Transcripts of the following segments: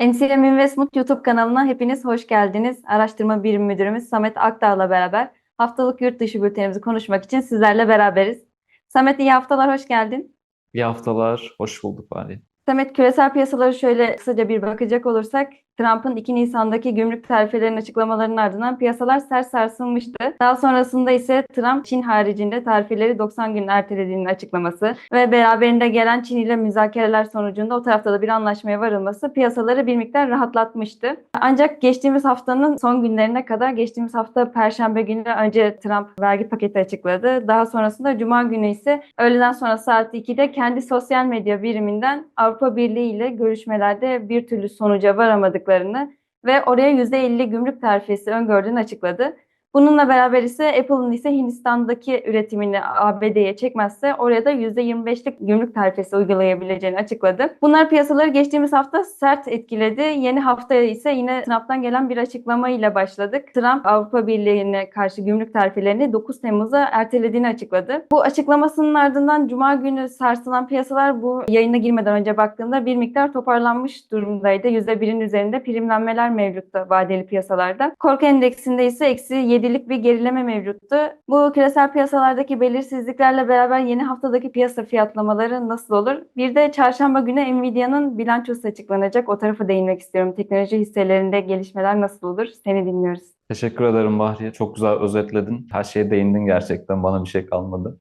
NCM Investment YouTube kanalına hepiniz hoş geldiniz. Araştırma Birim Müdürümüz Samet Akdağ'la beraber haftalık yurt dışı bültenimizi konuşmak için sizlerle beraberiz. Samet iyi haftalar, hoş geldin. İyi haftalar, hoş bulduk Bari. Samet küresel piyasaları şöyle kısaca bir bakacak olursak Trump'ın 2 Nisan'daki gümrük tarifelerinin açıklamalarının ardından piyasalar sert sarsılmıştı. Daha sonrasında ise Trump Çin haricinde tarifeleri 90 gün ertelediğinin açıklaması ve beraberinde gelen Çin ile müzakereler sonucunda o tarafta da bir anlaşmaya varılması piyasaları bir miktar rahatlatmıştı. Ancak geçtiğimiz haftanın son günlerine kadar geçtiğimiz hafta Perşembe günü önce Trump vergi paketi açıkladı. Daha sonrasında Cuma günü ise öğleden sonra saat 2'de kendi sosyal medya biriminden Avrupa Birliği ile görüşmelerde bir türlü sonuca varamadıklarını ve oraya %50 gümrük tarifesi öngördüğünü açıkladı. Bununla beraber ise Apple'ın ise Hindistan'daki üretimini ABD'ye çekmezse oraya da %25'lik gümrük tarifesi uygulayabileceğini açıkladı. Bunlar piyasaları geçtiğimiz hafta sert etkiledi. Yeni haftaya ise yine Trump'tan gelen bir açıklama ile başladık. Trump Avrupa Birliği'ne karşı gümrük tarifelerini 9 Temmuz'a ertelediğini açıkladı. Bu açıklamasının ardından Cuma günü sarsılan piyasalar bu yayına girmeden önce baktığımda bir miktar toparlanmış durumdaydı. %1'in üzerinde primlenmeler mevcuttu vadeli piyasalarda. Korku endeksinde ise eksi 7'lik bir gerileme mevcuttu. Bu küresel piyasalardaki belirsizliklerle beraber yeni haftadaki piyasa fiyatlamaları nasıl olur? Bir de çarşamba günü Nvidia'nın bilançosu açıklanacak. O tarafa değinmek istiyorum. Teknoloji hisselerinde gelişmeler nasıl olur? Seni dinliyoruz. Teşekkür ederim Bahriye. Çok güzel özetledin. Her şeye değindin gerçekten. Bana bir şey kalmadı.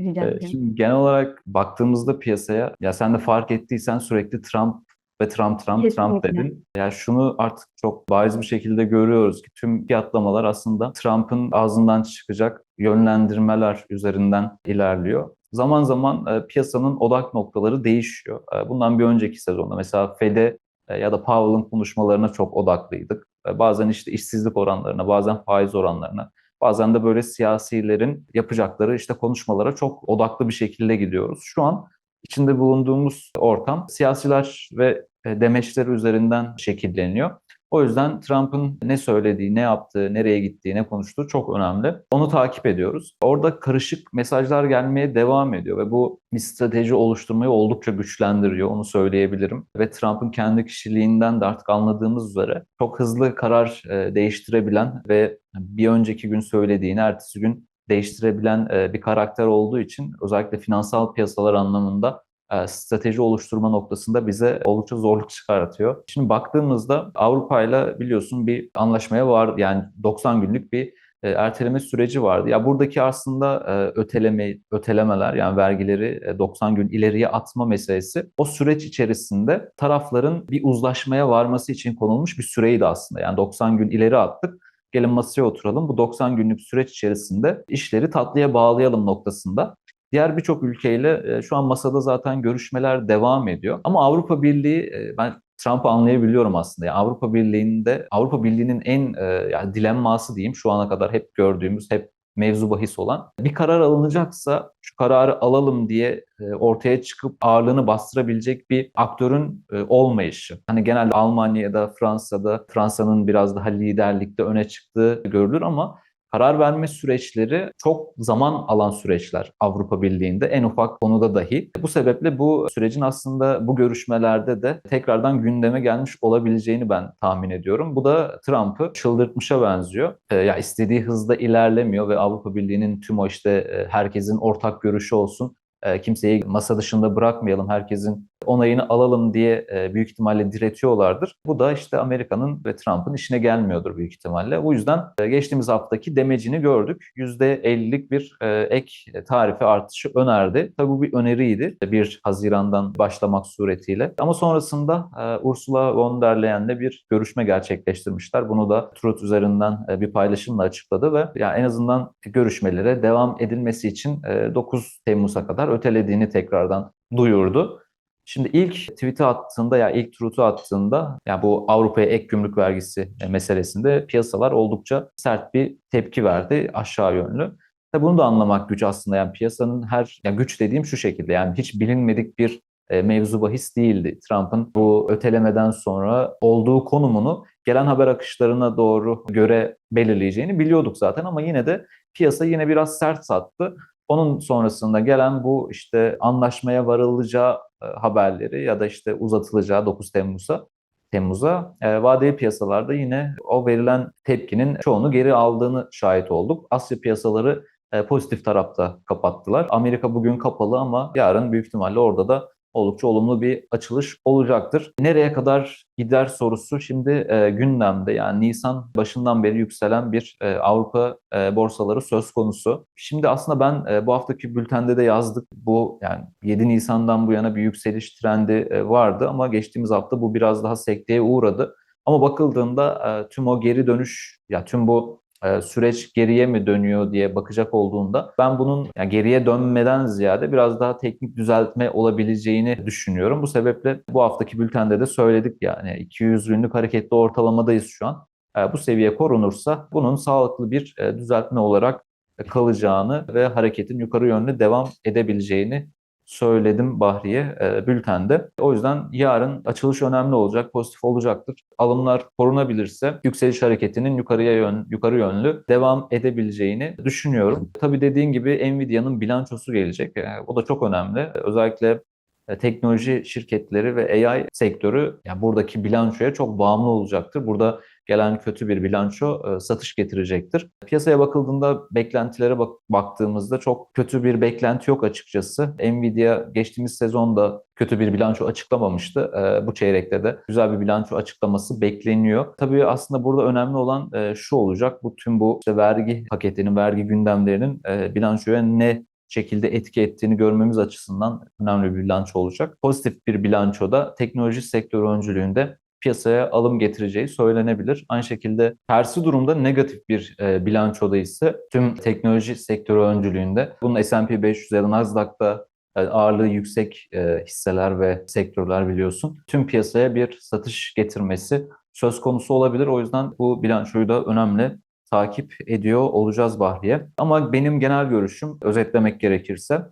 Rica Ee, ederim. Şimdi genel olarak baktığımızda piyasaya, ya sen de fark ettiysen sürekli Trump ve Trump, Trump, Trump Kesinlikle. dedin. Ya şunu artık çok bariz bir şekilde görüyoruz ki tüm fiyatlamalar aslında Trump'ın ağzından çıkacak yönlendirmeler üzerinden ilerliyor. Zaman zaman e, piyasanın odak noktaları değişiyor. E, bundan bir önceki sezonda mesela Fed'e e, ya da Powell'ın konuşmalarına çok odaklıydık. E, bazen işte işsizlik oranlarına, bazen faiz oranlarına, bazen de böyle siyasilerin yapacakları işte konuşmalara çok odaklı bir şekilde gidiyoruz. Şu an içinde bulunduğumuz ortam siyasiler ve e, demeçleri üzerinden şekilleniyor. O yüzden Trump'ın ne söylediği, ne yaptığı, nereye gittiği, ne konuştuğu çok önemli. Onu takip ediyoruz. Orada karışık mesajlar gelmeye devam ediyor ve bu bir strateji oluşturmayı oldukça güçlendiriyor, onu söyleyebilirim. Ve Trump'ın kendi kişiliğinden de artık anladığımız üzere çok hızlı karar e, değiştirebilen ve bir önceki gün söylediğini ertesi gün değiştirebilen e, bir karakter olduğu için özellikle finansal piyasalar anlamında strateji oluşturma noktasında bize oldukça zorluk çıkartıyor. Şimdi baktığımızda Avrupa ile biliyorsun bir anlaşmaya var yani 90 günlük bir e, erteleme süreci vardı. Ya buradaki aslında e, öteleme ötelemeler yani vergileri e, 90 gün ileriye atma meselesi o süreç içerisinde tarafların bir uzlaşmaya varması için konulmuş bir süreydi aslında. Yani 90 gün ileri attık gelin masaya oturalım. Bu 90 günlük süreç içerisinde işleri tatlıya bağlayalım noktasında. Diğer birçok ülkeyle e, şu an masada zaten görüşmeler devam ediyor. Ama Avrupa Birliği e, ben Trump'ı anlayabiliyorum aslında. Yani Avrupa Birliği'nde Avrupa Birliği'nin en e, yani dilemması diyeyim şu ana kadar hep gördüğümüz, hep mevzu bahis olan bir karar alınacaksa şu kararı alalım diye ortaya çıkıp ağırlığını bastırabilecek bir aktörün olmayışı. Hani genelde Almanya'da, Fransa'da Fransa'nın biraz daha liderlikte öne çıktığı görülür ama karar verme süreçleri çok zaman alan süreçler Avrupa Birliği'nde en ufak konuda dahi. Bu sebeple bu sürecin aslında bu görüşmelerde de tekrardan gündeme gelmiş olabileceğini ben tahmin ediyorum. Bu da Trump'ı çıldırtmışa benziyor. E, ya istediği hızda ilerlemiyor ve Avrupa Birliği'nin tüm o işte e, herkesin ortak görüşü olsun e, kimseyi masa dışında bırakmayalım, herkesin onayını alalım diye e, büyük ihtimalle diretiyorlardır. Bu da işte Amerika'nın ve Trump'ın işine gelmiyordur büyük ihtimalle. O yüzden e, geçtiğimiz haftaki demecini gördük. %50'lik bir e, ek tarife artışı önerdi. Tabii bu bir öneriydi. 1 Haziran'dan başlamak suretiyle. Ama sonrasında Ursula von der Leyen'le bir görüşme gerçekleştirmişler. Bunu da Truth üzerinden bir paylaşımla açıkladı ve yani en azından görüşmelere devam edilmesi için e, 9 Temmuz'a kadar ötelediğini tekrardan duyurdu. Şimdi ilk tweet'i attığında ya ilk truth'u attığında ya bu Avrupa'ya ek gümrük vergisi e, meselesinde piyasalar oldukça sert bir tepki verdi aşağı yönlü. Tabii bunu da anlamak güç aslında yani piyasanın her ya güç dediğim şu şekilde yani hiç bilinmedik bir e, mevzu bahis değildi. Trump'ın bu ötelemeden sonra olduğu konumunu gelen haber akışlarına doğru göre belirleyeceğini biliyorduk zaten ama yine de piyasa yine biraz sert sattı. Onun sonrasında gelen bu işte anlaşmaya varılacağı e, haberleri ya da işte uzatılacağı 9 Temmuz'a Temmuz'a e, vadeli piyasalarda yine o verilen tepkinin çoğunu geri aldığını şahit olduk. Asya piyasaları e, pozitif tarafta kapattılar. Amerika bugün kapalı ama yarın büyük ihtimalle orada da oldukça olumlu bir açılış olacaktır. Nereye kadar gider sorusu şimdi e, gündemde. Yani Nisan başından beri yükselen bir e, Avrupa e, borsaları söz konusu. Şimdi aslında ben e, bu haftaki bültende de yazdık. Bu yani 7 Nisan'dan bu yana bir yükseliş trendi e, vardı ama geçtiğimiz hafta bu biraz daha sekteye uğradı. Ama bakıldığında e, tüm o geri dönüş ya tüm bu süreç geriye mi dönüyor diye bakacak olduğunda ben bunun yani geriye dönmeden ziyade biraz daha teknik düzeltme olabileceğini düşünüyorum. Bu sebeple bu haftaki bültende de söyledik yani 200 günlük hareketli ortalamadayız şu an. E, bu seviye korunursa bunun sağlıklı bir e, düzeltme olarak kalacağını ve hareketin yukarı yönlü devam edebileceğini söyledim Bahriye e, bültende. O yüzden yarın açılış önemli olacak, pozitif olacaktır. Alımlar korunabilirse yükseliş hareketinin yukarıya yön, yukarı yönlü devam edebileceğini düşünüyorum. Tabii dediğin gibi Nvidia'nın bilançosu gelecek. E, o da çok önemli. Özellikle e, teknoloji şirketleri ve AI sektörü yani buradaki bilançoya çok bağımlı olacaktır. Burada gelen kötü bir bilanço e, satış getirecektir. Piyasaya bakıldığında beklentilere bak baktığımızda çok kötü bir beklenti yok açıkçası. Nvidia geçtiğimiz sezonda kötü bir bilanço açıklamamıştı. E, bu çeyrekte de güzel bir bilanço açıklaması bekleniyor. Tabii aslında burada önemli olan e, şu olacak. Bu tüm bu işte vergi paketinin, vergi gündemlerinin bilançoya ne şekilde etki ettiğini görmemiz açısından önemli bir bilanço olacak. Pozitif bir bilançoda teknoloji sektörü öncülüğünde piyasaya alım getireceği söylenebilir. Aynı şekilde tersi durumda negatif bir e, bilançoda ise tüm teknoloji sektörü öncülüğünde bunun S&P 500 ya da Nasdaq'ta e, ağırlığı yüksek e, hisseler ve sektörler biliyorsun. Tüm piyasaya bir satış getirmesi söz konusu olabilir. O yüzden bu bilançoyu da önemli takip ediyor olacağız Bahriye. Ama benim genel görüşüm özetlemek gerekirse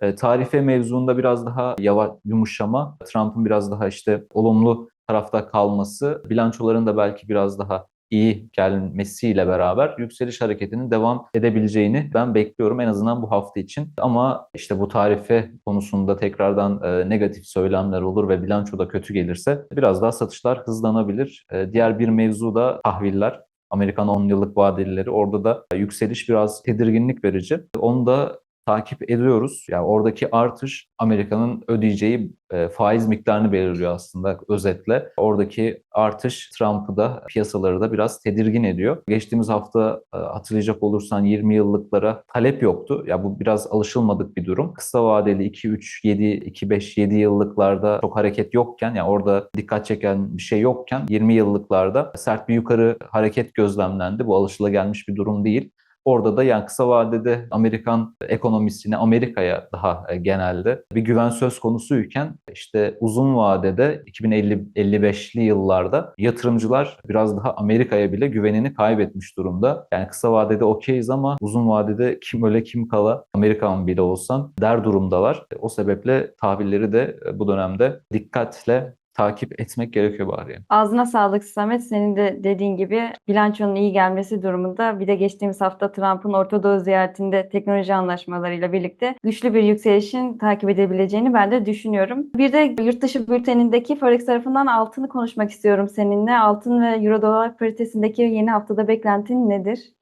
e, tarife mevzuunda biraz daha yavaş yumuşama, Trump'ın biraz daha işte olumlu tarafta kalması, bilançoların da belki biraz daha iyi gelmesiyle beraber yükseliş hareketinin devam edebileceğini ben bekliyorum en azından bu hafta için. Ama işte bu tarife konusunda tekrardan e, negatif söylemler olur ve bilanço da kötü gelirse biraz daha satışlar hızlanabilir. E, diğer bir mevzu da tahviller. Amerikan 10 yıllık vadelileri orada da yükseliş biraz tedirginlik verici. Onu da takip ediyoruz. Yani oradaki artış Amerika'nın ödeyeceği e, faiz miktarını belirliyor aslında özetle. Oradaki artış Trump'ı da piyasaları da biraz tedirgin ediyor. Geçtiğimiz hafta e, hatırlayacak olursan 20 yıllıklara talep yoktu. Ya bu biraz alışılmadık bir durum. Kısa vadeli 2 3 7 2 5 7 yıllıklarda çok hareket yokken yani orada dikkat çeken bir şey yokken 20 yıllıklarda sert bir yukarı hareket gözlemlendi. Bu alışılagelmiş bir durum değil. Orada da yani kısa vadede Amerikan ekonomisine, Amerika'ya daha e, genelde bir güven söz konusuyken işte uzun vadede 2050-55'li yıllarda yatırımcılar biraz daha Amerika'ya bile güvenini kaybetmiş durumda. Yani kısa vadede okeyiz ama uzun vadede kim öle kim kala Amerikan bile olsan der durumdalar. O sebeple tahvilleri de bu dönemde dikkatle takip etmek gerekiyor bari. Ağzına sağlık Samet. Senin de dediğin gibi bilançonun iyi gelmesi durumunda bir de geçtiğimiz hafta Trump'ın Orta Doğu ziyaretinde teknoloji anlaşmalarıyla birlikte güçlü bir yükselişin takip edebileceğini ben de düşünüyorum. Bir de yurt dışı bültenindeki Forex tarafından altını konuşmak istiyorum seninle. Altın ve Euro dolar paritesindeki yeni haftada beklentin nedir?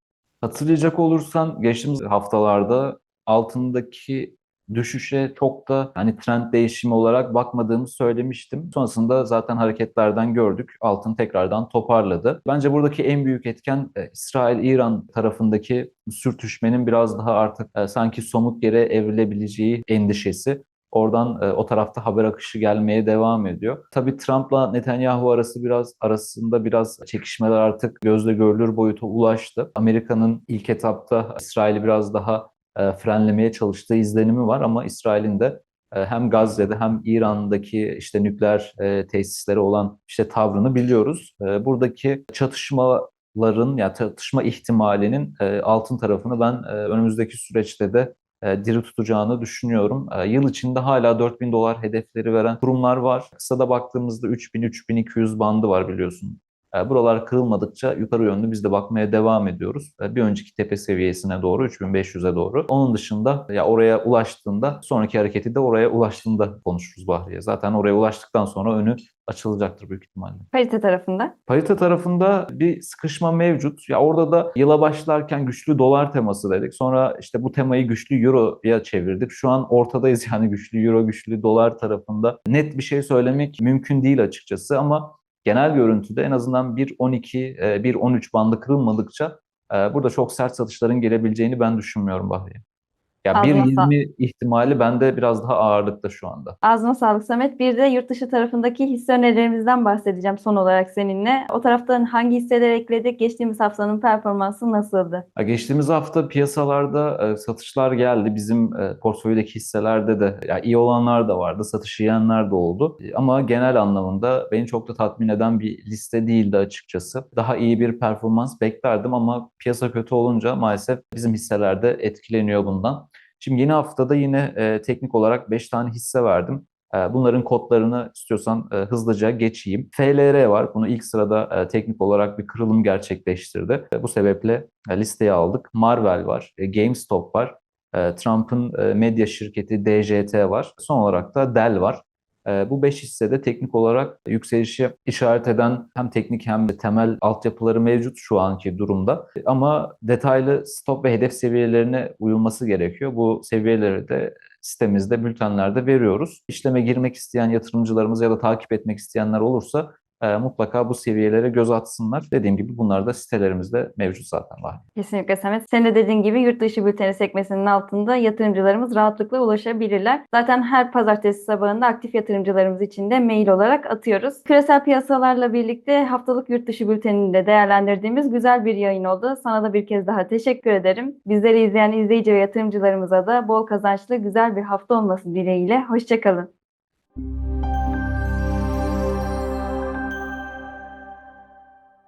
Hatırlayacak olursan geçtiğimiz haftalarda altındaki düşüşe çok da hani trend değişimi olarak bakmadığımı söylemiştim. Sonrasında zaten hareketlerden gördük. Altın tekrardan toparladı. Bence buradaki en büyük etken e, İsrail-İran tarafındaki sürtüşmenin biraz daha artık e, sanki somut yere evrilebileceği endişesi. Oradan e, o tarafta haber akışı gelmeye devam ediyor. Tabii Trump'la Netanyahu arası biraz arasında biraz çekişmeler artık gözle görülür boyuta ulaştı. Amerika'nın ilk etapta İsrail'i biraz daha e, frenlemeye çalıştığı izlenimi var ama İsrail'in de e, hem Gazze'de hem İran'daki işte nükleer e, tesisleri olan işte tavrını biliyoruz. Buradaki çatışmaların ya yani çatışma ihtimalinin altın tarafını ben önümüzdeki süreçte de diri tutacağını düşünüyorum. Yıl içinde hala 4000 dolar hedefleri veren kurumlar var. Kısada baktığımızda 3000-3200 bandı var biliyorsun E, Buralar kırılmadıkça yukarı yönlü biz de bakmaya devam ediyoruz. E, Bir önceki tepe seviyesine doğru 3500'e doğru. Onun dışında ya oraya ulaştığında sonraki hareketi de oraya ulaştığında konuşuruz Bahriye. Zaten oraya ulaştıktan sonra önü açılacaktır büyük ihtimalle. Parite tarafında. Parite tarafında bir sıkışma mevcut. Ya orada da yıla başlarken güçlü dolar teması dedik. Sonra işte bu temayı güçlü euroya çevirdik. Şu an ortadayız yani güçlü euro, güçlü dolar tarafında. Net bir şey söylemek mümkün değil açıkçası ama genel görüntüde en azından 1.12, e, 1.13 bandı kırılmadıkça e, burada çok sert satışların gelebileceğini ben düşünmüyorum Bahriye. Ya Ağzına 1.20 ihtimali bende biraz daha ağırlıkta şu anda. Ağzına sağlık Samet. Bir de yurt dışı tarafındaki hisse önerilerimizden bahsedeceğim son olarak seninle. O taraftan hangi hisseler ekledik? Geçtiğimiz haftanın performansı nasıldı? Ya Geçtiğimiz hafta piyasalarda e, satışlar geldi. Bizim e, portföydeki hisselerde de ya iyi olanlar da vardı, satış yiyenler de oldu. E, Ama genel anlamında beni çok da tatmin eden bir liste değildi açıkçası. Daha iyi bir performans beklerdim ama piyasa kötü olunca maalesef bizim hisseler de etkileniyor bundan. Şimdi yeni haftada yine e, teknik olarak 5 tane hisse verdim. E, Bunların kodlarını istiyorsan e, hızlıca geçeyim. FLR var. Bunu ilk sırada e, teknik olarak bir kırılım gerçekleştirdi. Bu sebeple listeye aldık. Marvel var, GameStop var, Trump'ın medya şirketi DJT var. Son olarak da Dell var. E, Bu 5 hissede teknik olarak yükselişi işaret eden hem teknik hem de temel altyapıları mevcut şu anki durumda. Ama detaylı stop ve hedef seviyelerine uyulması gerekiyor. Bu seviyeleri de sitemizde, bültenlerde veriyoruz. İşleme girmek isteyen yatırımcılarımız ya da takip etmek isteyenler olursa e, mutlaka bu seviyelere göz atsınlar. Dediğim gibi bunlar da sitelerimizde mevcut zaten var. Kesinlikle Samet. Senin de dediğin gibi yurt dışı bülteni sekmesinin altında yatırımcılarımız rahatlıkla ulaşabilirler. Zaten her pazartesi sabahında aktif yatırımcılarımız için de mail olarak atıyoruz. Küresel piyasalarla birlikte haftalık yurt dışı bültenini de değerlendirdiğimiz güzel bir yayın oldu. Sana da bir kez daha teşekkür ederim. Bizleri izleyen izleyici ve yatırımcılarımıza da bol kazançlı güzel bir hafta olması dileğiyle. Hoşçakalın.